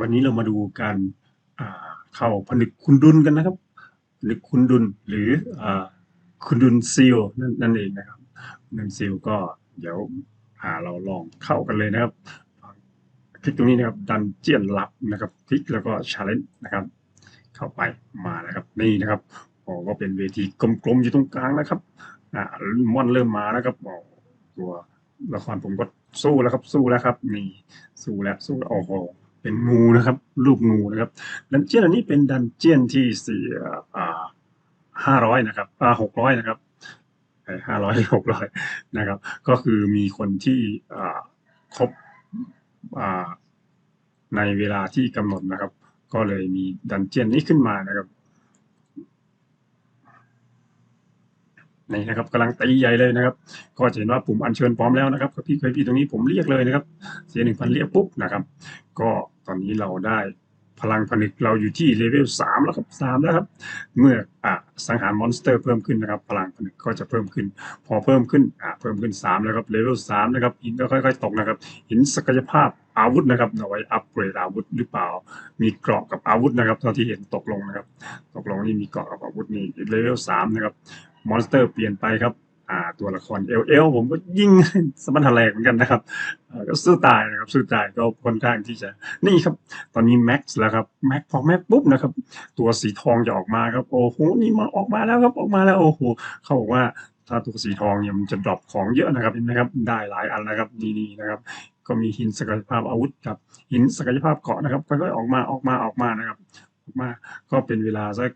วันนี้เรามาดูการเข้าผนึกคุณดุลกันนะครับผนึกคุณดุลหรืออคุณดุลซีลนั่นนั่นเองนะครับคุณดุลซีลก็เดี๋ยวอ่าเราลองเข้ากันเลยนะครับ คลิกตรงนี้นะครับดันเจียนลับนะครับคลิกแล้วก็ชาเลนจ์นะครับ เข้าไปมานะครับนี่นะครับโอ้ก็เป็นเวทีกลมๆอยู่ตรงกลางนะครับอ่ามอนเริ่มมาแล้วครับโอ้ตัวละครผมก็สู้แล้วครับสู้แล้วครับนี่สู้แล้วสู้แล้วโอ้โห เป็นงูนะครับ รูปงูนะครับดันเจียนอันนี้เป็นดันเจียนที่สี่อ่าห้าร้อยนะครับอ่าหกร้อยนะครับห้าร้อยหกร้อยนะครับ ก็คือมีคนที่อ่าครบอ่าในเวลาที่กำหนดนะครับ ก็เลยมีดันเจียนนี้ขึ้นมานะครับนี่นะครับกำลังตีใหญ่เลยนะครับ ก็จะเห็นว่าปุ่มอัญเชิญพร้อมแล้วนะครับก็พี่เคยพี่ตรงนี้ผมเรียกเลยนะครับ เสียหนึ่งพันเรียกปุ๊บนะครับ ก็ ตอนนี้เราได้พลังผนึกเราอยู่ที่เลเวลสามแล้วครับสามแล้วครับ เมื่ออ่าสังหารมอนสเตอร์เพิ่มขึ้นนะครับ พลังผนึกก็จะเพิ่มขึ้น พอเพิ่มขึ้นอ่าเพิ่มขึ้นสามแล้วครับเลเวลสามนะครับหินก็ค่อยๆตกนะครับหินศักยภาพอาวุธนะครับเอาไว้อัปเกรดอาวุธหรือเปล่า มีเกราะกับอาวุธนะครับเท่าที่เห็นตกลงนะครับ ตกลงนี่มีเกราะกับอาวุธนี่เลเวลสามนะครับมอนสเตอร์เปลี่ยนไปครับ ตัวละครเอลเอลผมก็ยิ่งสมันทแลกเหมือนกันนะครับก็สู้ตายนะครับสู้ตายก็ค่อนข้างที่จะนี่ครับ ตอนนี้แม็กซ์แล้วครับแม็กพอแม็กปุ๊บนะครับ ตัวสีทองจะออกมาครับโอ้โหนี่มาออกมาแล้วครับออกมาแล้วโอ้โหเขาบอกว่าถ้าตัวสีทองเนี่ยมันจะดรอปของเยอะนะครับเห็นไหมครับได้หลายอันนะครับนี่ๆนะครับ ก็มีหินศักยภาพอาวุธกับหินศักยภาพเกาะนะครับค่อยๆออกมาออกมาออกมานะครับออกมาก็เป็นเวลาสัก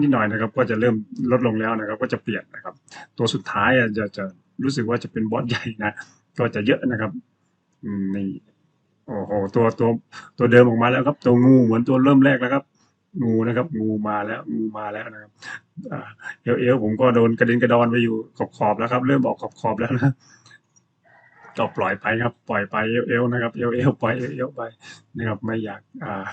นิดหน่อยนะครับ ก็จะเริ่มลดลงแล้วนะครับ ก็จะเปลี่ยนนะครับ ตัวสุดท้ายจะจะรู้สึกว่าจะเป็นบอสใหญ่นะก็จะเยอะนะครับนี่โอ้โหตัวตัวตัวเดิมออกมาแล้วครับ ตัวงูเหมือนตัวเริ่มแรกแล้วครับ งูนะครับ งูมาแล้วงูมาแล้วนะครับเอวเอวผมก็โดนกระเด็นกระดอนไปอยู่ขอบขอบแล้วครับ เริ่มออกขอบขอบแล้วนะก็ปล่อยไปครับ ปล่อยไปเอวเอวนะครับเอวเอวปล่อยเอวเอวไปนะครับ ไม่อยากอ่า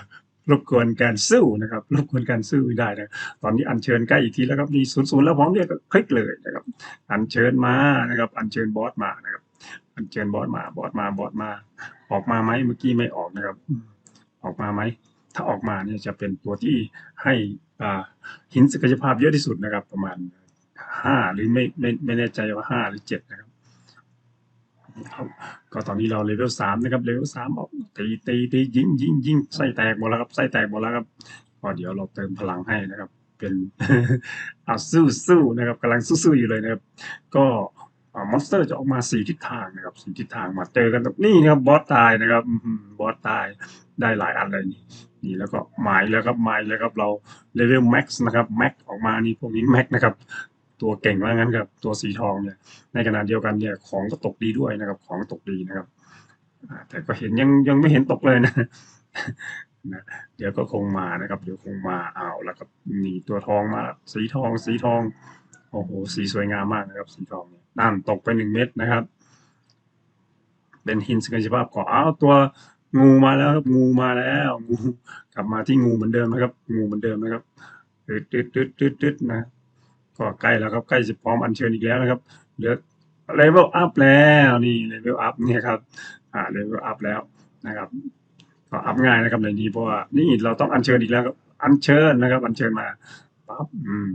รบกวนการสู้นะครับรบกวนการสู้ไม่ได้นะตอนนี้อัญเชิญใกล้อีกทีแล้วครับนี่ศูนย์ศูนย์แล้วพร้อมเรียกก็คลิกเลยนะครับ อัญเชิญมานะครับ อัญเชิญบอสมานะครับ อัญเชิญบอสมาบอสมาบอสมา ออกมาไหมเมื่อกี้ไม่ออกนะครับ ออกมาไหมถ้าออกมาเนี่ยจะเป็นตัวที่ให้หินศักยภาพเยอะที่สุดนะครับ ประมาณห้าหรือไม่ไม่ไม่แน่ใจว่าห้าหรือเจ็ดนะครับ ครับก็ตอนนี้เราเลเวลสามนะครับเลเวลสามออกตีตีตียิงยิงยิงไส้แตกหมดแล้วครับไส้แตกหมดแล้วครับก็เดี๋ยวเราเติมพลังให้นะครับ เป็นเอาสู้สู้นะครับกำลังสู้ๆอยู่เลยนะครับ ก็มอนสเตอร์จะออกมาสี่ทิศทางนะครับสี่ทิศทางมาเจอกันตรงนี่นะครับบอสตายนะครับบอสตายได้หลายอันเลยนี่นี่แล้วก็หมายแล้วครับหมายแล้วครับเราเลเวลแม็กซ์นะครับแม็กออกมานี่พวกนี้แม็กนะครับ ตัวเก่งว่างั้นครับตัวสีทองเนี่ยในขณะเดียวกันเนี่ยของก็ตกดีด้วยนะครับ ของตกดีนะครับแต่ก็เห็นยังยังไม่เห็นตกเลยนะนะเดี๋ยวก็คงมานะครับ เดี๋ยวคงมาเอาแล้วครับนี่ตัวทองมาสีทองสีทองโอ้โหสีสวยงามมากนะครับ สีทองเนี่ยนั่นตกไปหนึ่งเม็ดนะครับ เป็นหินศักยภาพก่ออ้าวตัวงูมาแล้วครับงูมาแล้วงูกลับมาที่งูเหมือนเดิมนะครับ งูเหมือนเดิมนะครับตึ๊ดตึ๊ดตึ๊ดตึ๊ดตึ๊ดนะ ก็ใกล้แล้วครับใกล้จะพร้อมอัญเชิญอีกแล้วนะครับเหลือเลเวลอัพแล้วนี่เลเวลอัพเนี่ยครับอ่าเลเวลอัพแล้วนะครับก็อัพง่ายนะครับในนี้เพราะว่านี่เราต้องอัญเชิญอีกแล้วครับอัญเชิญนะครับ อัญเชิญมาปั๊บอืม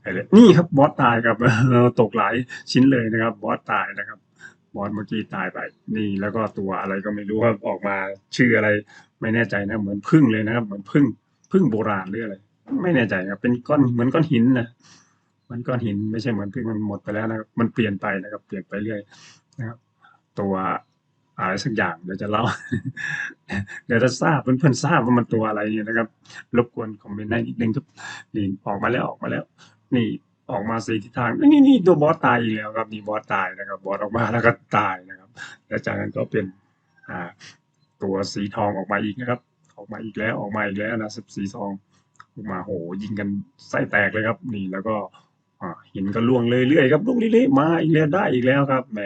ไปเลยนี่ครับบอสตายครับเราตกหลายชิ้นเลยนะครับ บอสตายนะครับ บอสเมื่อกี้ตายไป นี่แล้วก็ตัวอะไรก็ไม่รู้ครับออกมาชื่ออะไร ไม่แน่ใจนะ เหมือนพึ่งเลยนะครับ เหมือนพึ่งพึ่งโบราณหรืออะไร ไม่แน่ใจครับ เป็นก้อนเหมือนก้อนหินนะมันก้อนหินไม่ใช่เหมือนพึ่งมันหมดไปแล้วนะครับ มันเปลี่ยนไปนะครับ เปลี่ยนไปเรื่อยนะครับ ตัวอะไรสักอย่างเดี๋ยวจะเล่า เดี๋ยวจะทราบเพื่อนๆทราบว่ามันตัวอะไรเนี่ยนะครับ รบกวนคอมเมนต์ให้นิดนึงครับนี่ออกมาแล้วออกมาแล้ว นี่ออกมาสี่ทิศทางนี่นี่ตัวบอสตายอีกแล้วครับนี่บอสตายนะครับ บอสออกมาแล้วก็ตายนะครับ แล้วจากนั้นก็เป็นอ่าตัวสีทองออกมาอีกนะครับ ออกมาอีกแล้วออกมาอีกแล้วนะสิบสีทอง มาโหยิงกันไส้แตกเลยครับ นี่แล้วก็หินก็ล่วงเรื่อยๆครับล่วงเรื่อยๆมาอีกแล้วได้อีกแล้วครับแหม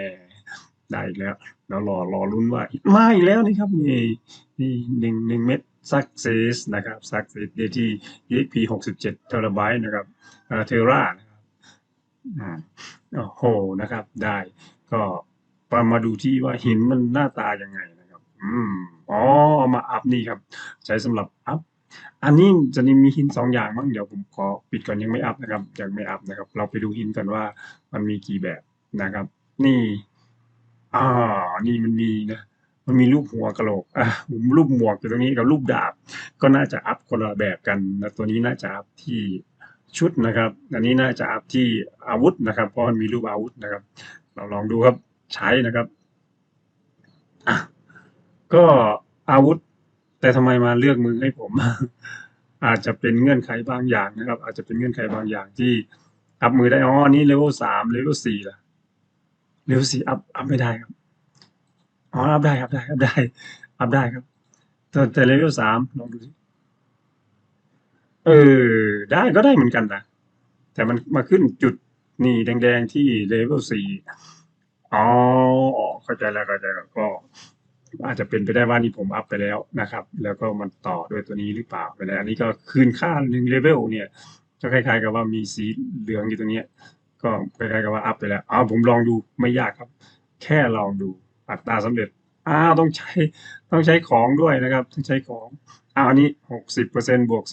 ได้อีกแล้ว แล้วรอรอลุ้นว่ามาอีกแล้วนี่ครับนี่นี่หนึ่งหนึ่งเม็ด success นะครับ success ได้ที่ EXP หกสิบเจ็ดเทราไบต์นะครับเอ่อเทรานะครับอ่าโอ้โหนะครับ ได้ ก็มามาดูที่ว่าหินมันหน้าตายังไงนะครับ อืมอ๋อเอามาอัปนี่ครับ ใช้สำหรับอัป อันนี้จะมีหิน2องอย่างมั้งเดี๋ยวผมขอปิดก่อนยังไม่อัปนะครับยังไม่อัปนะครับ เราไปดูหินกันว่ามันมีกี่แบบนะครับ นี่อานี่มันมีนะมันมีรูปหัวกะโหลกอ่ารูปหมวกอยู่ตรงนี้กับรูปดาบ ก็น่าจะอัปคนละแบบกันนะตัวนี้น่าจะอัปที่ชุดนะครับ อันนี้น่าจะอัปที่อาวุธนะครับ เพราะมันมีรูปอาวุธนะครับ เราลองดูครับใช้นะครับอะก็อาวุธ แต่ทำไมมาเลือกมือให้ผม อาจจะเป็นเงื่อนไขบางอย่างนะครับ อาจจะเป็นเงื่อนไขบางอย่างที่อัปมือได้อ๋ออันนี้ level 3 level 4ล่ะ level 4อัปอัปไม่ได้ครับอ๋ออัปได้อัปได้อัปได้อัปได้ครับแต่แต่ level 3ลองดูสิเออ ได้ก็ได้เหมือนกันนะแต่มันมาขึ้นจุดนี่แดงๆที่ level 4อ๋อเข้าใจแล้วเข้าใจแล้วก็ อาจจะเป็นไปได้ว่านี่ผมอัปไปแล้วนะครับ แล้วก็มันต่อด้วยตัวนี้หรือเปล่าไม่แน่อันนี้ก็คืนค่า1 level เวลเนี่ยก็คล้ายๆกับว่ามีสีเหลืองอยู่ตรงนี้ก็คล้ายๆกับว่าอัปไปแล้วอ้าวผมลองดูไม่ยากครับ แค่ลองดูอัตราสำเร็จอาต้องใช้ต้องใช้ของด้วยนะครับต้องใช้ของอ้าวอันนี้60%บวก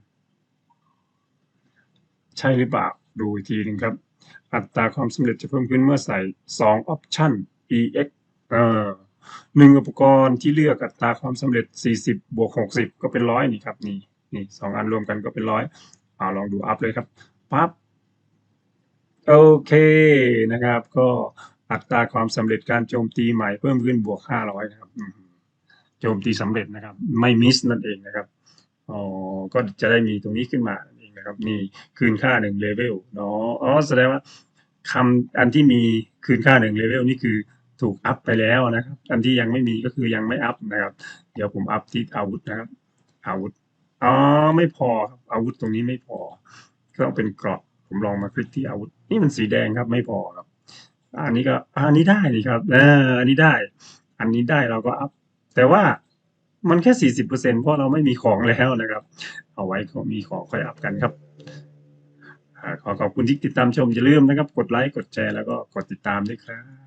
40%ใช่หรือเปล่าดูอีกทีหนึ่งครับ อัตราความสำเร็จจะเพิ่มขึ้นเมื่อใส่2ออปชัน EX เออ 1อุปกรณ์ที่เลือกอัตราความสำเร็จ 40 บวก 60 ก็เป็น100นี่ครับนี่นี่2อันรวมกันก็เป็น100อ่าลองดูอัปเลยครับปั๊บโอเคนะครับ ก็อัตราความสำเร็จการโจมตีใหม่เพิ่มขึ้นบวก 500นะครับโจมตีสำเร็จนะครับ ไม่มิสนั่นเองนะครับอ๋อก็จะได้มีตรงนี้ขึ้นมานั่นเองนะครับนี่คืนค่า1 level เนาะอ๋อแสดงว่าคำอันที่มีคืนค่า1 level นี่คือ ถูกอัปไปแล้วนะครับ อันที่ยังไม่มีก็คือยังไม่อัปนะครับ เดี๋ยวผมอัปที่อาวุธนะครับ อาวุธอ๋อไม่พอครับอาวุธตรงนี้ไม่พอ ก็ต้องเป็นเกราะผมลองมาคลิกที่อาวุธ นี่มันสีแดงครับไม่พอครับ อันนี้ก็อันนี้ได้นี่ครับอาอันนี้ได้ อันนี้ได้เราก็อัปแต่ว่ามันแค่ 40%เพราะเราไม่มีของแล้วนะครับ เอาไว้ก็มีของค่อยอัปกันครับขอขอบคุณที่ติดตามชมอย่าลืมนะครับ กดไลก์กดแชร์แล้วก็กดติดตามด้วยครับ